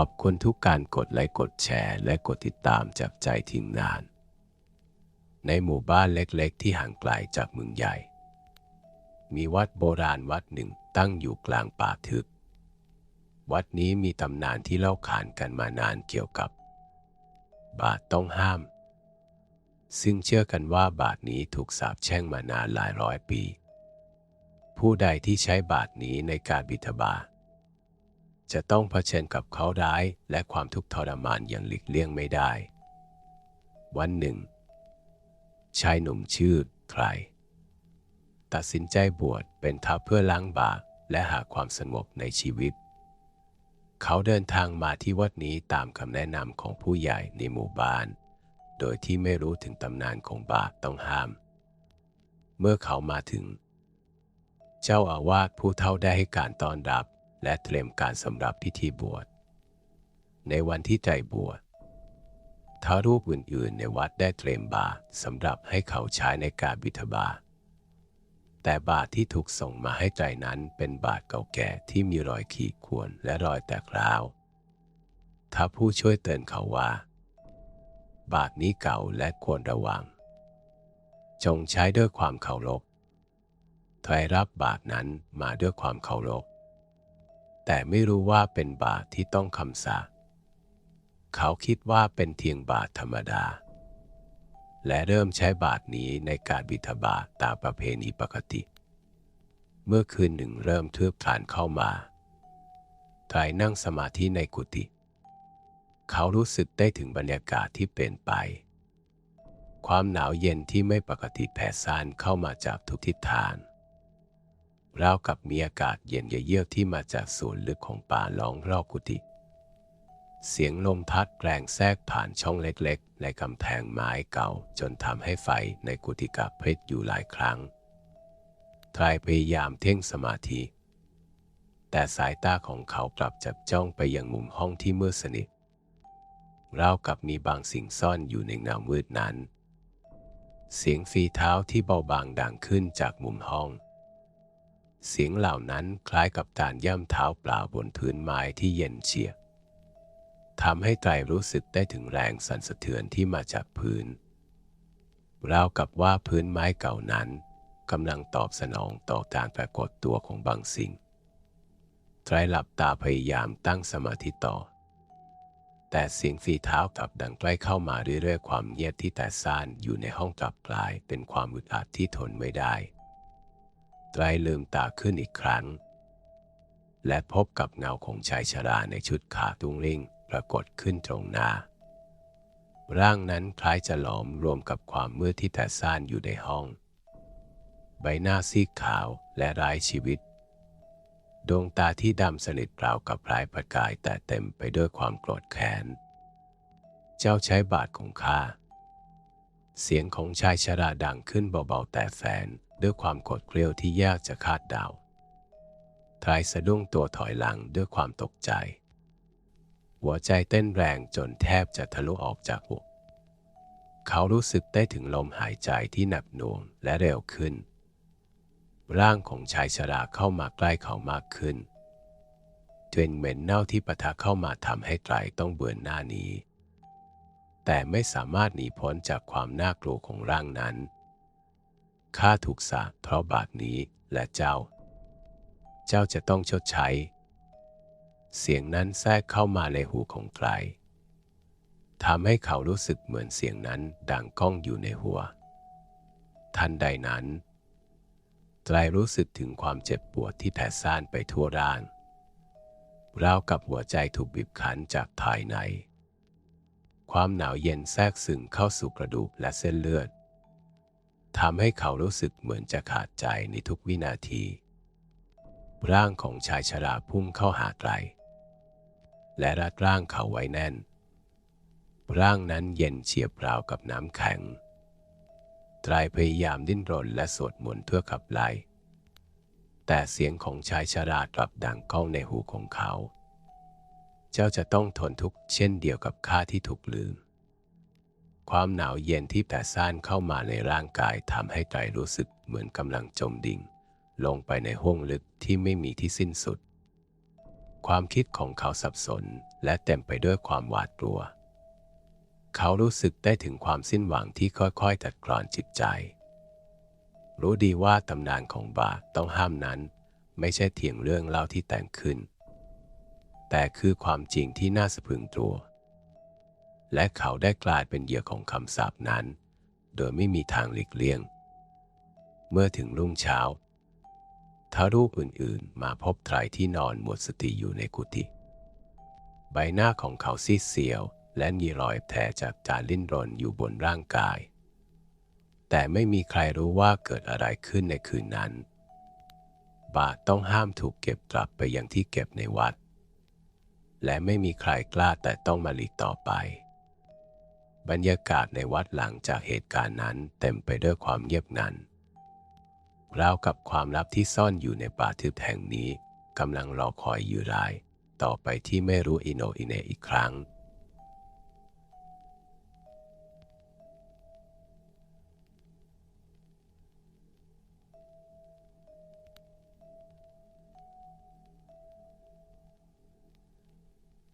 อบคุณทุกการกดไลค์กดแชร์และกดติดตามจากใจทีมงาน ในหมู่บ้านเล็กๆ ที่ห่างไกลจากเมืองใหญ่ มีวัดโบราณวัดหนึ่งตั้งอยู่กลางป่าทึบ วัดนี้มีตำนานที่เล่าขานกันมานานเกี่ยวกับ บาทต้องห้าม ซึ่งเชื่อกันว่าบาทนี้ถูกสาปแช่งมานานหลายร้อยปี ผู้ใดที่ใช้บาทนี้ในการบิณฑบาต จะต้องเผชิญกับเขาร้ายและความทุกข์ทรมานอย่างหลีกเลี่ยงไม่ได้ วันหนึ่ง ชายหนุ่มชื่อใคร ตัดสินใจบวชเป็นทัพเพื่อล้างบาปและหาความสงบในชีวิต เขาเดินทางมาที่วัดนี้ตามคำแนะนำของผู้ใหญ่ในหมู่บ้าน โดยที่ไม่รู้ถึงตำนานของบาปต้องห้าม เมื่อเขามาถึง เจ้าอาวาสผู้เท่าได้ให้การต้อนรับ และเตรียมการสำหรับพิธีบวช ในวันที่ใจบวชท้ารูปอื่นๆ ในวัดได้เตรียมบาตรสำหรับให้เขาใช้ในการบิณฑบาตแต่บาตรที่ถูกส่งมาให้ใจนั้นเป็นบาตรเก่าแก่ที่มีรอยขีดข่วนและรอยแตกร้าวถ้าผู้ช่วยเตือนเขาว่า บาตรนี้เก่าและควรระวัง จงใช้ด้วยความเคารพไตรรับบาตรนั้นมาด้วยความเคารพ แต่ไม่รู้ว่าเป็นบาตรที่ต้องคำสาปเขาคิดว่าเป็นเทียงบาทธรรมดา และเริ่มใช้บาทนี้ในการบิณฑบาตตามประเพณีปกติ เมื่อคืนหนึ่งเริ่มเทือบทานเข้ามาไตรนั่งสมาธิในกุฏิเขารู้สึกได้ถึงบรรยากาศที่เปลี่ยนไป ความหนาวเย็นที่ไม่ปกติแผ่ซ่านเข้ามาจากทุกทิศทาง ราวกับมีอากาศเย็นเยือกที่มาจากส่วนลึกของป่าล้อมรอบกุฏิเสียงลมพัดแรงแทรกผ่านช่องเล็กๆ ในกำแพงไม้เก่า จนทำให้ไฟในกุฏิกับเพชรอยู่หลายครั้งทรายพยายามเท่งสมาธิ แต่สายตาของเขากลับจับจ้องไปยังมุมห้องที่มืดสนิทราวกับมีบางสิ่งซ่อนอยู่ในเงามืดนั้น เสียงฝีเท้าที่เบาบางดังขึ้นจากมุมห้อง เสียงเหล่านั้นคล้ายกับการย่ำเท้าเปล่าบนพื้นไม้ที่เย็นเฉียบทำให้ไตรรู้สึกได้ถึงแรงสั่นสะเทือนที่มาจากพื้นราวกับว่าพื้นไม้เก่านั้นกำลังตอบสนองต่อการปรากฏตัวของบางสิ่งไตรหลับตาพยายามตั้งสมาธิต่อ แต่เสียงฝีเท้ากลับดังใกล้เข้ามาเรื่อยๆความเงียบที่แต่ซ่านอยู่ในห้องกลับกลายเป็นความอึดอัดที่ทนไม่ได้ ไตรลืมตาขึ้นอีกครั้ง และพบกับเงาของชายชราในชุดขาตุ้งริ่งปรากฏขึ้นตรงหน้า ร่างนั้นคล้ายจะหลอมรวมกับความมืดที่แต่ซ่านอยู่ในห้อง ใบหน้าซีขาวและร้ายชีวิต ดวงตาที่ดำสนิทเปล่ากับไร้ประกายแต่เต็มไปด้วยความโกรธแค้น เจ้าใช้บาทของข้าเสียงของชายชราดังขึ้นเบาๆแต่แฟน ด้วยความโกรธเกลียวที่ยากจะคาดเดาทายสะดุ้งตัวถอยหลังด้วยความตกใจ หัวใจเต้นแรงจนแทบจะทะลุออกจากอกเขารู้สึกได้ถึงลมหายใจที่หนักหน่วงและเร็วขึ้น ร่างของชายชราเข้ามาใกล้เขามากขึ้นกลิ่นเหม็นเน่าที่ปะทะเข้ามาทำให้ไตรต้องเบือนหน้านี้ แต่ไม่สามารถหนีพ้นจากความน่ากลัวของร่างนั้น ข้าถูกสาปเพราะบาปนี้และเจ้า เจ้าจะต้องชดใช้ เสียงนั้นแทรกเข้ามาในหูของไตรทำให้เขารู้สึกเหมือนเสียงนั้นดังก้องอยู่ในหัว ทันใดนั้นไตรรู้สึกถึงความเจ็บปวดที่แผ่ซ่านไปทั่วร่างราวกับหัวใจถูกบีบคั้นจากภายใน ความหนาวเย็นแทรกซึมเข้าสู่กระดูกและเส้นเลือด ทำให้เขารู้สึกเหมือนจะขาดใจในทุกวินาที ร่างของชายชราพุ่งเข้าหาไตร และรัดร่างเขาไว้แน่น ร่างนั้นเย็นเฉียบราวกับน้ำแข็ง ไตรพยายามดิ้นรนและสวดมนต์เพื่อขับไล่แต่เสียงของชายชรากลับดังก้องในหูของเขา เจ้าจะต้องทนทุกข์เช่นเดียวกับข้าที่ถูกลืม ความหนาวเย็นที่แต่ซ่านเข้ามาในร่างกายทำให้ไตรรู้สึกเหมือนกำลังจมดิ่ง ลงไปในห้วงลึกที่ไม่มีที่สิ้นสุด ความคิดของเขาสับสนและเต็มไปด้วยความหวาดกลัว เขารู้สึกได้ถึงความสิ้นหวังที่ค่อยๆตัดกร่อนจิตใจ รู้ดีว่าตำนานของบาต้องห้ามนั้น ไม่ใช่เทียงเรื่องเล่าที่แต่งขึ้น แต่คือความจริงที่น่าสะพรึงกลัว และเขาได้กลายเป็นเหยื่อของคำสาปนั้น โดยไม่มีทางหลีกเลี่ยง เมื่อถึงรุ่งเช้าทารูปอื่นๆ มาพบไตรที่นอนหมดสติอยู่ในกุฏิใบหน้าของเขาซีดเซียว และมีรอยแผลจากการลิ้นรนอยู่บนร่างกาย แต่ไม่มีใครรู้ว่าเกิดอะไรขึ้นในคืนนั้น บาทต้องห้ามถูกเก็บกลับไปยังที่เก็บในวัด และไม่มีใครกล้าแต่ต้องมาหลีกต่อไป บรรยากาศในวัดหลังจากเหตุการณ์นั้นเต็มไปด้วยความเงียบงันราวกับความลับที่ซ่อนอยู่ในป่าทึบแห่งนี้กำลังรอคอยอยู่ราย ต่อไปที่ไม่รู้อิโนอิเนอีกครั้ง